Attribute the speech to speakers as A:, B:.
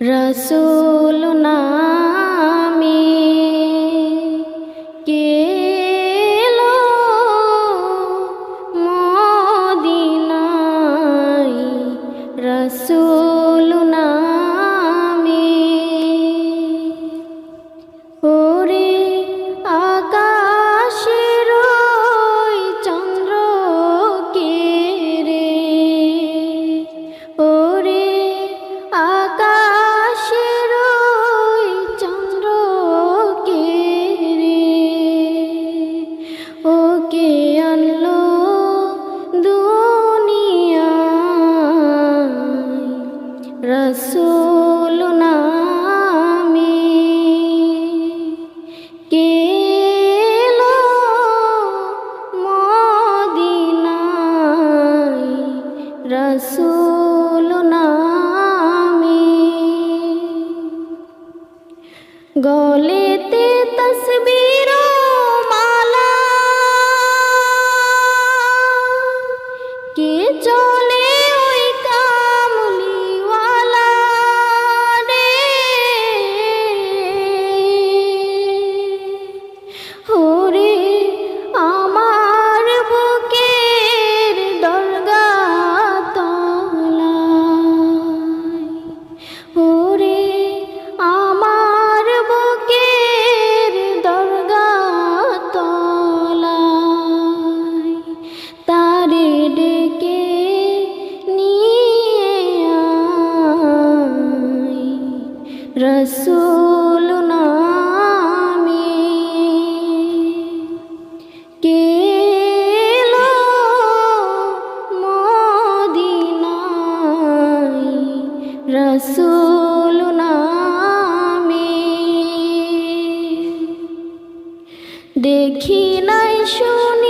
A: রসুল নামে রসুল নামে কেল মদিনাই রসুল নামে গলে রসুল নামে। দেখি নাই শুনি